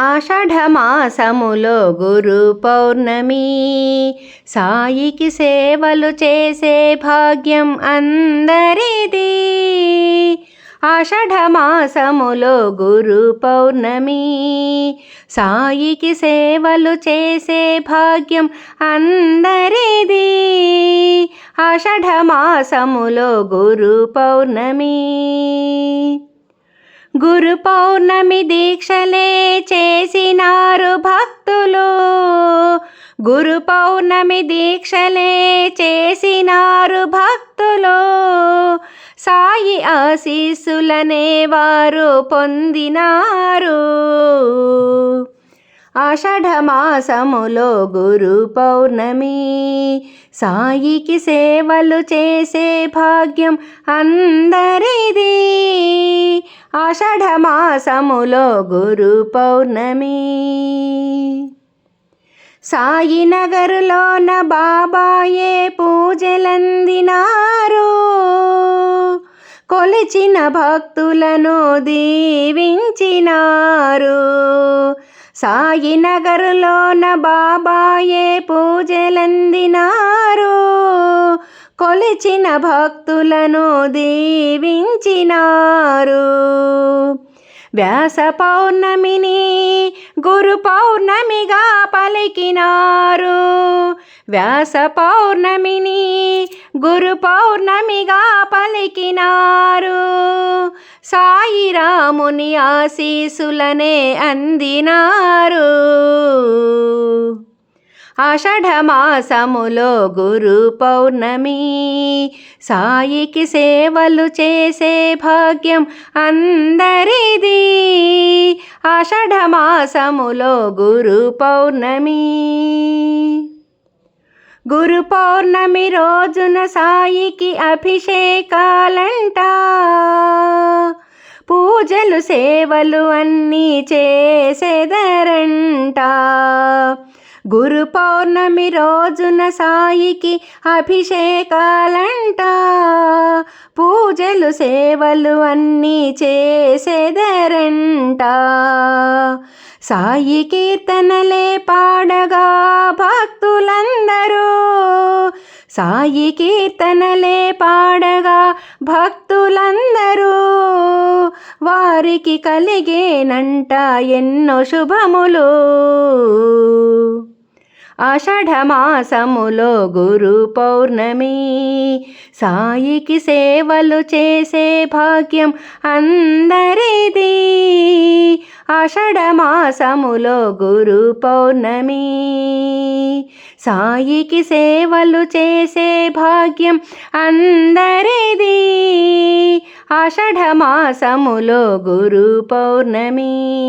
ఆషాఢమాసములో గురు పౌర్ణమి. సాయికి సేవలు చేసే భాగ్యం అందరిది. ఆషాఢమాసములో గురు పౌర్ణమి. సాయికి సేవలు చేసే భాగ్యం అందరిది. ఆషాఢమాసములో గురు పౌర్ణమి. గురు పౌర్ణమి దీక్షలే చేసినారు భక్తులు. గురు పౌర్ణమి దీక్షలే చేసినారు భక్తులు. సాయి ఆశీస్సులనే వారు పొందినారు. ఆషాఢమాసములో గురు పౌర్ణమి సాయికి సేవలు చేసే భాగ్యం అందరిది. ఆషాఢమాసములో గురు పౌర్ణమి. సాయినగరులోన బాబాయే పూజలందినారు. కొలిచిన భక్తులను దీవించినారు. సాయినగరులోన బాబాయే పూజలందినారు. కొలిచిన భక్తులను దీవించినారు. వ్యాస పౌర్ణమిని గురు పౌర్ణమిగా పలికినారు. వ్యాస పౌర్ణమిని గురు పౌర్ణమిగా పలికినారు. సాయిరాముని ఆశీసులనే అందినారు. ఆషాఢమాసములో గురు పౌర్ణమి. సాయికి సేవలు చేసే భాగ్యం అందరిది. ఆషాఢమాసములో గురు పౌర్ణమి. గురు పౌర్ణమి రోజున సాయికి అభిషేకాలంట. పూజలు సేవలు అన్నీ చేసేదరంట. గురు పౌర్ణమి రోజున సాయికి అభిషేకాలంట. పూజలు సేవలు అన్నీ చేసేదరంట. సాయి కీర్తనలే పాడగా భక్తులందరూ. సాయి కీర్తనలే పాడగా భక్తులందరూ. వారికి కలిగేనంట ఎన్నో శుభములు. ఆషాఢమాసములో గురు పౌర్ణమి. సాయికి సేవలు చేసే భాగ్యం అందరిది. ఆషాఢమాసములో గురు పౌర్ణమి. సాయికి సేవలు చేసే భాగ్యం అందరిది. ఆషాఢమాసములో గురు పౌర్ణమి.